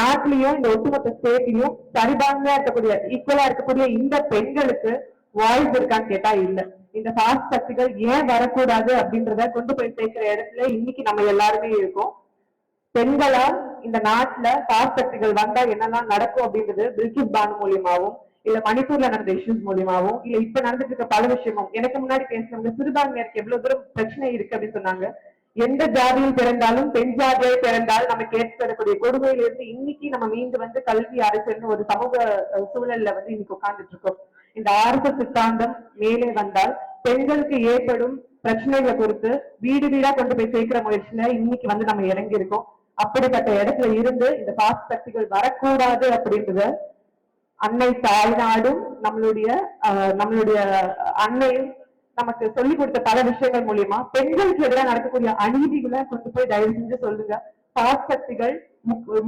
நாட்டிலையும் இந்த ஒட்டுமொத்த ஸ்டேட்லயும் சரிபான்மையா இருக்கக்கூடிய ஈக்குவலா இருக்கக்கூடிய இந்த பெண்களுக்கு வாய்ஸ் இருக்கான்னு கேட்டா இல்ல. இந்த பாஸ்ட் சக்திகள் ஏன் வரக்கூடாது அப்படின்றத கொண்டு போய் சேர்க்கிற இடத்துல இன்னைக்கு நம்ம எல்லாருமே இருக்கோம். பெண்களா இந்த நாட்டுல பாஸ்ட் சக்திகள் வந்தா என்னெல்லாம் நடக்கும் அப்படின்றது பில்கிஸ் பானு மூலியமாவும் இல்ல மணிப்பூர்ல நடந்த இஷ்யூஸ் மூலியமாவும் இல்ல இப்ப நடந்துட்டு இருக்க பல விஷயமும். எனக்கு முன்னாடி பேசினவங்க சிறுபான்மையருக்கு எவ்வளவு தூரம் பிரச்சனை இருக்கு அப்படின்னு சொன்னாங்க. எந்த ஜாதியில் பிறந்தாலும் பெண் ஜாதியை பிறந்தால் நமக்கு ஏற்படக்கூடிய கொடுமையிலிருந்து இன்னைக்கு நம்ம மீண்டு வந்து கல்வி அரசுன்னு ஒரு சமூக சூழல்ல வந்து இன்னைக்கு உட்கார்ந்துட்டு இருக்கோம் இந்த ஆரம்ப சித்தாந்தம் மேலே வந்தால் பெண்களுக்கு ஏற்படும் பிரச்சனைகளை பொறுத்து வீடு வீடா கொண்டு போய் சேர்க்கிற முயற்சியில இன்னைக்கு வந்து நம்ம இறங்கி இருக்கோம் அப்படிப்பட்ட இடத்துல இருந்து இந்த பாஸ் சக்திகள் வரக்கூடாது அப்படின்றத அன்னை தாய்நாடும் நம்மளுடைய நம்மளுடைய அன்னையும் நமக்கு சொல்லி கொடுத்த பல விஷயங்கள் மூலியமா பெண்களுக்கு எதிராக நடக்கக்கூடிய அநீதிகளை கொண்டு போய் தயவு செஞ்சு சொல்லுங்க. பாஸ் சக்திகள்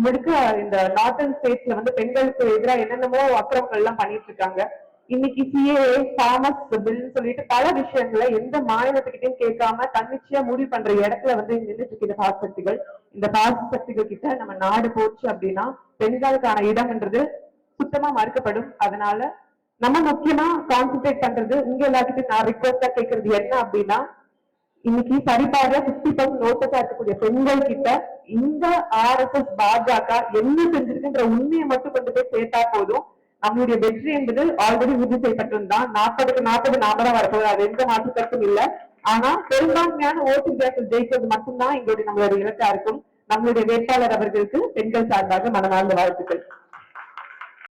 முழுக்க இந்த நார்த்தன் ஸ்டேட்ஸ்ல வந்து பெண்களுக்கு எதிராக என்னென்னமோ அக்கிரமங்கள் எல்லாம் பண்ணிட்டு இருக்காங்க. இன்னைக்கு சிஏஏ தாமஸ் பில் சொல்லிட்டு பல விஷயங்களை எந்த மாநிலத்துக்கிட்டையும் கேட்காம தன்னிச்சையா முடிவு பண்ற இடத்துல வந்து நின்றுட்டு இருக்கு இந்த பாசக்திகள் சக்திகள். இந்த சக்திகள் கிட்ட நம்ம நாடு போச்சு அப்படின்னா பெண்களுக்கான இடம்ன்றது சுத்தமா மறுக்கப்படும். அதனால நம்ம முக்கியமா கான்சென்ட்ரேட் பண்றது உங்க எல்லாத்துக்கும் நான் ரிக்வஸ்டா கேட்கறது என்ன அப்படின்னா இன்னைக்கு சரிபாடுற பிப்டி பர்சன்ட் ஓட்டத்தா இருக்கக்கூடிய பெண்கள் கிட்ட இந்த ஆர்எஸ்எஸ் பாஜக என்ன செஞ்சிருக்குன்ற உண்மையை மட்டும் கொண்டு போய் சேர்த்தா போதும். நம்மளுடைய வெற்றி என்பது ஆல்ரெடி உறுதி செய்யப்பட்டிருந்தான் நாற்பதுக்கு நாற்பது நாம தான் வரப்போகுது. அது எந்த மாற்று கருத்தும் இல்ல. ஆனா பெரும்பான்மையான ஓட்டு வித்தியாசம் ஜெயிக்கிறது மட்டும்தான் எங்களுடைய நம்மளுடைய இலக்கா இருக்கும். நம்மளுடைய வேட்பாளர் அவர்களுக்கு பெண்கள் சார்பாக மனமார்ந்த வாழ்த்துக்கள்.